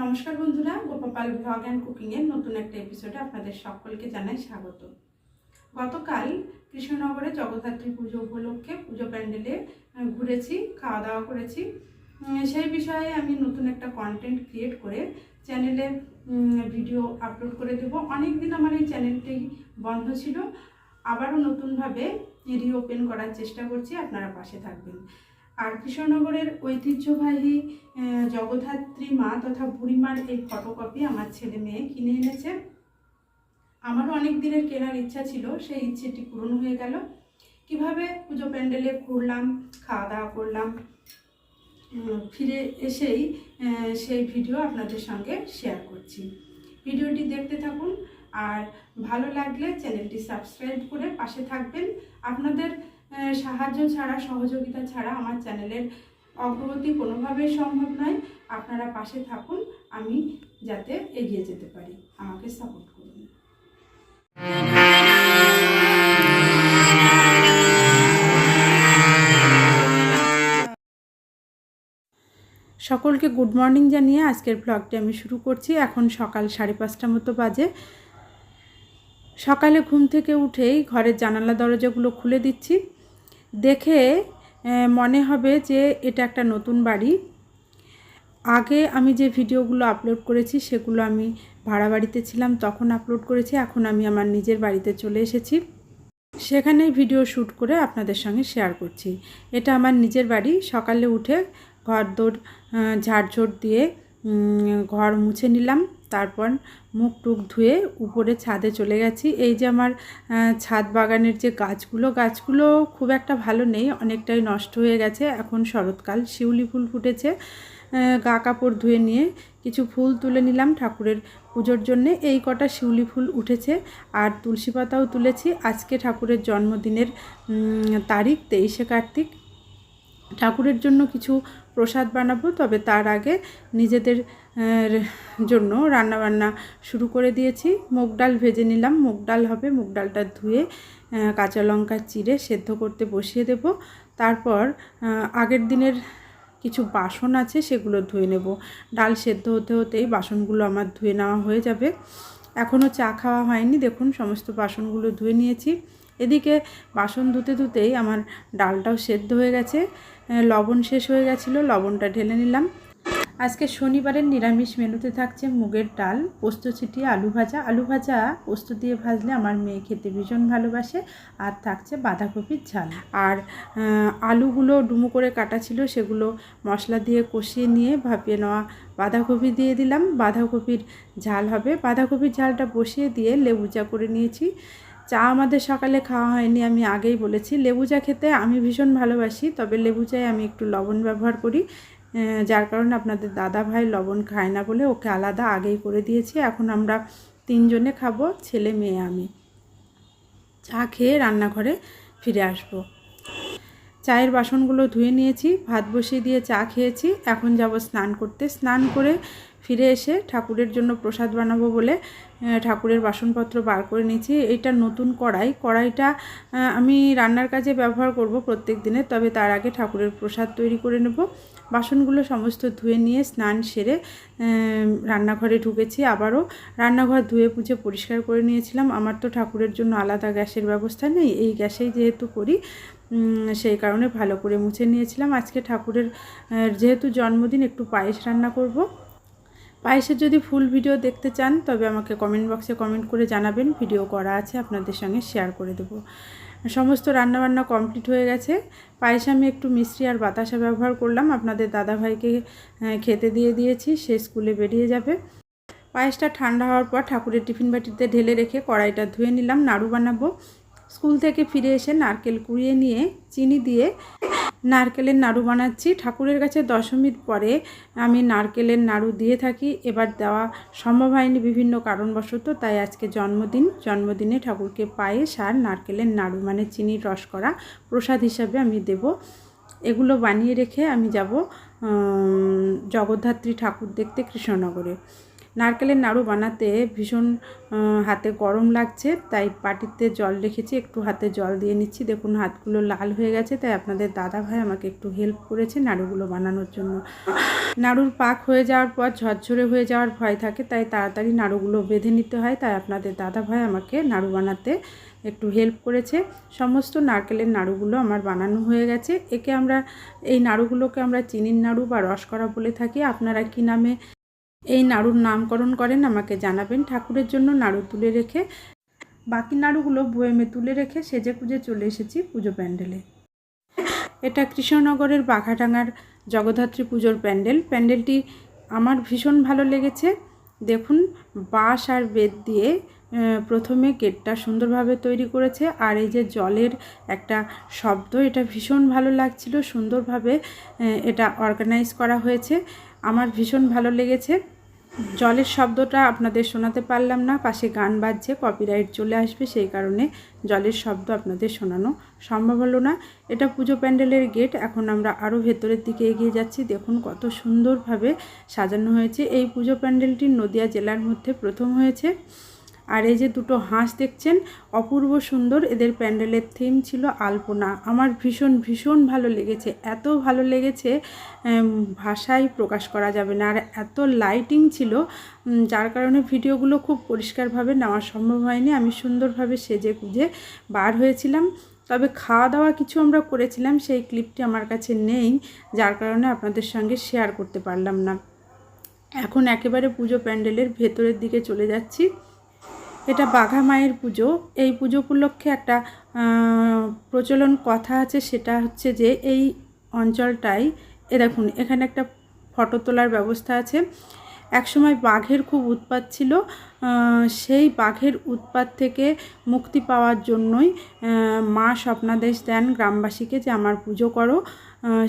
নমস্কার বন্ধুরা, Gopal blog and কুকিংয়ের নতুন একটা এপিসোডে আপনাদের সকলকে জানাই স্বাগত। গতকাল কৃষ্ণনগরে জগদ্ধাত্রী পুজো উপলক্ষে পুজো প্যান্ডেলে ঘুরেছি খাওয়া দাওয়া করেছি সেই বিষয়ে আমি নতুন একটা কন্টেন্ট ক্রিয়েট করে চ্যানেলে ভিডিও আপলোড করে দেব। অনেক দিন আমার এই চ্যানেলটি বন্ধ ছিল। আবারও নতুনভাবে রিওপেন করার চেষ্টা করছি, আপনারা পাশে থাকবেন। আর কৃষ্ণনগরের ঐতিহ্যবাহী জগদ্ধাত্রী মা তথা বুড়িমার এই ফটোকপি আমার ছেলে মেয়ে কিনে এনেছে। আমারও অনেক দিনের কেনার ইচ্ছা ছিল, সেই ইচ্ছেটি পূরণ হয়ে গেল। কীভাবে পুজো প্যান্ডেলে ঘুরলাম খাওয়া দাওয়া করলাম ফিরে এসেই সেই ভিডিও আপনাদের সঙ্গে শেয়ার করছি। ভিডিওটি দেখতে থাকুন, আর ভালো লাগলে চ্যানেলটি সাবস্ক্রাইব করে পাশে থাকবেন। আপনাদের সাহায্য ছাড়া, সহযোগিতা ছাড়া আমার চ্যানেলের অগ্রগতি কোনোভাবেই সম্ভব নয়। আপনারা পাশে থাকুন, আমি যাতে এগিয়ে যেতে পারি। আমাকে সাপোর্ট করুন। সকলকে গুড মর্নিং জানিয়ে আজকের ব্লগটি আমি শুরু করছি। এখন সকাল সাড়ে পাঁচটা মতো বাজে। সকালে ঘুম থেকে উঠেই ঘরের জানালা দরজাগুলো খুলে দিচ্ছি। দেখে মনে হবে যে এটা একটা নতুন বাড়ি। আগে আমি যে ভিডিওগুলো আপলোড করেছি সেগুলো আমি ভাড়া বাড়িতে ছিলাম, তখন আপলোড করেছি, এখন আমি আমার নিজের বাড়িতে চলে এসেছি। সেখানেই ভিডিও শ্যুট করে আপনাদের সঙ্গে শেয়ার করছি। এটা আমার নিজের বাড়ি, সকালে উঠে ঘর দৌড় ঝাড়ঝোড় দিয়ে ঘর মুছে নিলাম। তারপর মুখ টুক ধুয়ে উপরে ছাদে চলে গেছি। এই যে আমার ছাদ বাগানের যে গাছগুলো গাছগুলো খুব একটা ভালো নেই, অনেকটাই নষ্ট হয়ে গেছে। এখন শরৎকাল, শিউলি ফুল ফুটেছে। গা কাপড় ধুয়ে নিয়ে কিছু ফুল তুলে নিলাম ঠাকুরের পুজোর জন্যে। এই কটা শিউলি ফুল উঠেছে আর তুলসী পাতাও তুলেছি। আজকে ঠাকুরের জন্মদিনের তারিখ তেইশে কার্তিক। ঠাকুরের জন্য কিছু প্রসাদ বানাবো, তবে তার আগে নিজেদের জন্য রান্নাবান্না শুরু করে দিয়েছি। মুগ ডাল ভেজে নিলাম। মুগ ডাল হবে, মুগ ডালটা ধুয়ে কাঁচা লঙ্কা চিড়ে সেদ্ধ করতে বসিয়ে দেব। তারপর আগের দিনের কিছু বাসন আছে, সেগুলো ধুয়ে নেব। ডাল সেদ্ধ হতে হতেই বাসনগুলো আমার ধুয়ে নেওয়া হয়ে যাবে। এখনও চা খাওয়া হয়নি। দেখুন, সমস্ত বাসনগুলো ধুয়ে নিয়েছি। এদিকে বাসন ধুতে ধুতেই আমার ডালটাও সেদ্ধ হয়ে গেছে। লবণ শেষ হয়ে গেছিল, লবণটা ঢেলে নিলাম। আজকে শনিবারের নিরামিষ মেনুতে থাকছে মুগের ডাল, পোস্ত ছিটিয়ে আলু ভাজা। আলু ভাজা পোস্ত দিয়ে ভাজলে আমার মেয়ে খেতে ভীষণ ভালোবাসে আর থাকছে বাঁধাকপির ঝাল। আর আলুগুলো ডুমো করে কাটা ছিল, সেগুলো মশলা দিয়ে কষিয়ে নিয়ে ভাপিয়ে নেওয়া বাঁধাকপি দিয়ে দিলাম। বাঁধাকপির ঝাল হবে। বাঁধাকপির ঝালটা বসিয়ে দিয়ে লেবু চা করে নিয়েছি। চা আমাদের সকালে খাওয়া হয়নি, আমি আগেই বলেছি। লেবু চা খেতে আমি ভীষণ ভালোবাসি, তবে লেবু চায় আমি একটু লবণ ব্যবহার করি। যার কারণে আপনাদের দাদা ভাই লবণ খায় না বলে ওকে আলাদা আগেই করে দিয়েছি। এখন আমরা তিনজনে খাব, ছেলে, মেয়ে, আমি। চা খেয়ে রান্নাঘরে ফিরে আসব। চায়ের বাসনগুলো ধুয়ে নিয়েছি, ভাত বসিয়ে দিয়ে চা খেয়েছি। এখন যাব স্নান করতে। স্নান করে ফিরে এসে ঠাকুরের জন্য প্রসাদ বানাবো বলে ঠাকুরের বাসনপত্র বার করে নিয়েছি। এটা নতুন কড়াই। কড়াইটা আমি রান্নার কাজে ব্যবহার করব প্রত্যেক দিনে, তবে তার আগে ঠাকুরের প্রসাদ তৈরি করে নেব। বাসনগুলো সমস্ত ধুয়ে নিয়ে স্নান সেরে রান্নাঘরে ঢুকেছি আবারও। রান্নাঘর ধুয়ে পুজো পরিষ্কার করে নিয়েছিলাম। আমার তো ঠাকুরের জন্য আলাদা গ্যাসের ব্যবস্থা নেই। এই গ্যাসেই যেহেতু করি সেই কারণে ভালো করে মুছে নিয়েছিলাম। আজকে ঠাকুরের যেহেতু জন্মদিন, একটু পায়েস রান্না করব। পায়েসের যদি ফুল ভিডিও দেখতে চান, তবে আমাকে কমেন্ট বক্সে কমেন্ট করে জানাবেন। ভিডিও করা আছে, আপনাদের সঙ্গে শেয়ার করে দেব। সমস্ত রান্নাবান্না কমপ্লিট হয়ে গেছে। পায়েসে আমি একটু মিষ্টি আর বাতাসা ব্যবহার করলাম। আপনাদের দাদাভাইকে খেতে দিয়ে দিয়েছি, সে স্কুলে বেরিয়ে যাবে। পায়েসটা ঠান্ডা হওয়ার পর ঠাকুরের টিফিন বাটিতে ঢেলে রেখে কড়াইটা ধুয়ে নিলাম, নাড়ু বানাবো। স্কুল থেকে ফিরে এসে নারকেল কুড়িয়ে নিয়ে চিনি দিয়ে নারকেলের নাড়ু বানাচ্ছি। ঠাকুরের কাছে দশমীর পরে আমি নারকেলের নাড়ু দিয়ে থাকি। এবার দেওয়া সম্ভব হয়নি বিভিন্ন কারণবশত, তাই আজকে জন্মদিন। জন্মদিনে ঠাকুরকে পায়েস আর নারকেলের নাড়ু মানে চিনির রস করা প্রসাদ হিসাবে আমি দেব। এগুলো বানিয়ে রেখে আমি যাব জগদ্ধাত্রী ঠাকুর দেখতে কৃষ্ণনগরে। নারকেলের নাড়ু বানাতে ভীষণ হাতে গরম লাগছে, তাই পাটিতে জল রেখেছি, একটু হাতে জল দিয়ে নিচ্ছি। দেখুন, হাতগুলো লাল হয়ে গেছে, তাই আপনাদের দাদা ভাই আমাকে একটু হেল্প করেছে নাড়ুগুলো বানানোর জন্য। নাড়ুর পাক হয়ে যাওয়ার পর, ঝরঝরে হয়ে যাওয়ার ভয় থাকে, তাই তাড়াতাড়ি নাড়ুগুলো বেঁধে নিতে হয়। তাই আপনাদের দাদা ভাই আমাকে নাড়ু বানাতে একটু হেল্প করেছে। সমস্ত নারকেলের নাড়ুগুলো আমার বানানো হয়ে গেছে। একে আমরা, এই নাড়ুগুলোকে আমরা চিনির নাড়ু বা রসকরা বলে থাকি। আপনারা কি নামে এই নাড়ুর নামকরণ করেন, আমাকে জানাবেন। ঠাকুরের জন্য নাড়ু তুলে রেখে, বাকি নাড়ুগুলো বয়েমে তুলে রেখে সেজে কুজে চলে এসেছি পুজো প্যান্ডেলে। এটা কৃষ্ণনগরের বাঘাডাঙ্গার জগদ্ধাত্রী পুজোর প্যান্ডেল। প্যান্ডেলটি আমার ভীষণ ভালো লেগেছে। দেখুন, বাঁশ আর বেত দিয়ে প্রথমে গেটটা সুন্দরভাবে তৈরি করেছে, আর এই যে জলের একটা শব্দ, এটা ভীষণ ভালো লাগছিল। সুন্দরভাবে এটা অর্গানাইজ করা হয়েছে। আমার ভীষণ ভালো লেগেছে। জলের শব্দটা আপনাদের শোনাতে পারলাম না, পাশে গান বাজছে কপিরাইট চলে আসবে, সেই কারণে জলের শব্দ আপনাদের শোনানো সম্ভব হলো না। এটা পুজো প্যান্ডেলের গেট, এখন আমরা আরও ভেতরের দিকে এগিয়ে যাচ্ছি। দেখুন কত সুন্দরভাবে সাজানো হয়েছে। এই পুজো প্যান্ডেলটি নদিয়া জেলার মধ্যে প্রথম হয়েছে। আর এই যে দুটো হাঁস দেখছেন, অপূর্ব সুন্দর। এদের প্যান্ডেলের থিম ছিল আলপনা। আমার ভীষণ ভীষণ ভালো লেগেছে। এত ভালো লেগেছে ভাষায় প্রকাশ করা যাবে না। আর এত লাইটিং ছিল যার কারণে ভিডিওগুলো খুব পরিষ্কারভাবে নেওয়া সম্ভব হয়নি। আমি সুন্দরভাবে সেজে গুজে বার হয়েছিলাম। তবে খাওয়া দাওয়া কিছু আমরা করেছিলাম, সেই ক্লিপটি আমার কাছে নেই, যার কারণে আপনাদের সঙ্গে শেয়ার করতে পারলাম না। এখন একেবারে পুজো প্যান্ডেলের ভেতরের দিকে চলে যাচ্ছি। এটা বাঘা মায়ের পুজো। এই পুজো উপলক্ষে একটা প্রচলন কথা আছে, সেটা হচ্ছে যে এই অঞ্চলটাই, এ দেখুন, এখানে একটা ফটো তোলার ব্যবস্থা আছে। একসময় বাঘের খুব উৎপাত ছিল। সেই বাঘের উৎপাত থেকে মুক্তি পাওয়ার জন্যই মা স্বপ্নাদেশ দেন গ্রামবাসীকে যে আমার পুজো করো।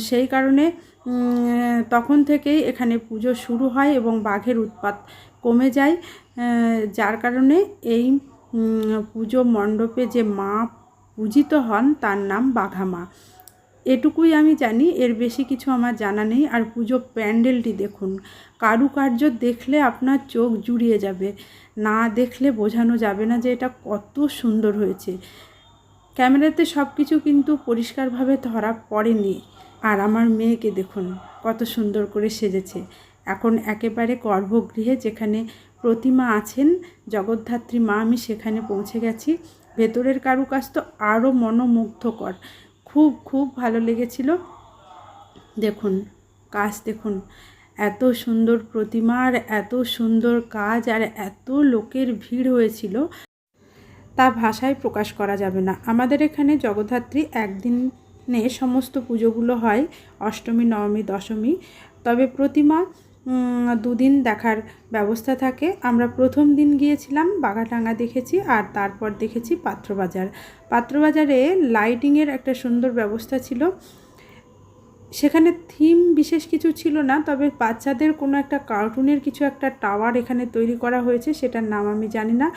সেই কারণে তখন থেকেই এখানে পুজো শুরু হয় এবং বাঘের উৎপাত কমে যায় যার কারণে এই পুজো মণ্ডপে যে মা পূজিত হন তার নাম বাঘা মা। এটুকুই আমি জানি, এর বেশি কিছু আমার জানা নেই। আর পুজো প্যান্ডেলটি দেখুন, কারুকার্য দেখলে আপনার চোখ জুড়িয়ে যাবে, না দেখলে বোঝানো যাবে না যে এটা কত সুন্দর হয়েছে। ক্যামেরাতে সব কিছু কিন্তু পরিষ্কারভাবে ধরা পড়েনি। আর আমার মেয়েকে দেখুন, কত সুন্দর করে সেজেছে। এখন একেবারে গর্ভগৃহে যেখানে প্রতিমা আছেন, জগদ্ধাত্রী মা, আমি সেখানে পৌঁছে গেছি। ভেতরের কারুকাজ তো আরও মনোমুগ্ধকর। খুব খুব ভালো লেগেছিল। দেখুন, কাজ দেখুন, এত সুন্দর প্রতিমা আর এত সুন্দর কাজ আর এত লোকের ভিড় হয়েছিল, তা ভাষায় প্রকাশ করা যাবে না। আমাদের এখানে জগদ্ধাত্রী একদিনে সমস্ত পুজোগুলো হয় অষ্টমী, নবমী, দশমী। তবে প্রতিমা দুদিন দেখার ব্যবস্থা থাকে। আমরা প্রথম দিন গিয়েছিলাম বাঘাটাঙ্গা দেখেছি আর তারপর দেখেছি পাত্রবাজার। পাত্রবাজারে লাইটিংয়ের একটা সুন্দর ব্যবস্থা ছিল। সেখানে থিম বিশেষ কিছু ছিল না, তবে বাচ্চাদের কোনো একটা কার্টুনের কিছু একটা টাওয়ার এখানে তৈরি করা হয়েছে, সেটার নাম আমি জানি না।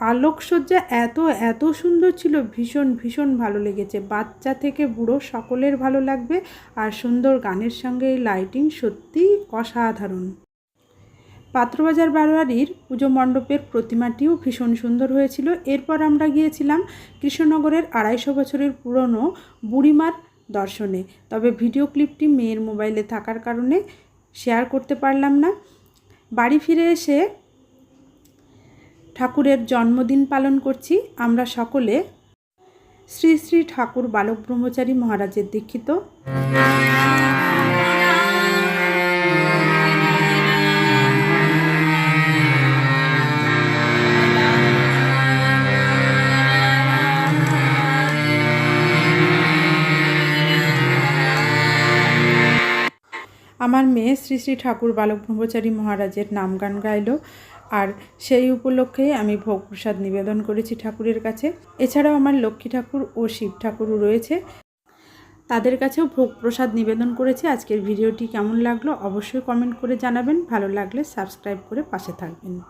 আলোকসজ্জা এত এত সুন্দর ছিল। ভীষণ ভীষণ ভালো লেগেছে। বাচ্চা থেকে বুড়ো সকলের ভালো লাগবে আর সুন্দর গানের সঙ্গে এই লাইটিং সত্যিই অসাধারণ। পাত্রবাজার বারোয়ারির পুজো মণ্ডপের প্রতিমাটিও ভীষণ সুন্দর হয়েছিল। এরপর আমরা গিয়েছিলাম কৃষ্ণনগরের আড়াইশো বছরের পুরনো বুড়িমার দর্শনে। তবে ভিডিও ক্লিপটি মেয়ের মোবাইলে থাকার কারণে শেয়ার করতে পারলাম না। বাড়ি ফিরে এসে ঠাকুরের জন্মদিন পালন করছি। আমরা সকলে শ্রী শ্রী ঠাকুর বালক ব্রহ্মচারী মহারাজের দীক্ষিত। আমার মেয়ে শ্রী শ্রী ঠাকুর বালক ব্রহ্মচারী মহারাজের নাম গান গাইলো। আর সেই উপলক্ষেই আমি ভোগ প্রসাদ নিবেদন করেছি ঠাকুরের কাছে। এছাড়াও আমার লক্ষ্মী ঠাকুর ও শিব ঠাকুরও রয়েছে। তাদের কাছেও ভোগ প্রসাদ নিবেদন করেছি। আজকের ভিডিওটি কেমন লাগল অবশ্যই কমেন্ট করে জানাবেন। ভালো লাগলে সাবস্ক্রাইব করে পাশে থাকবেন।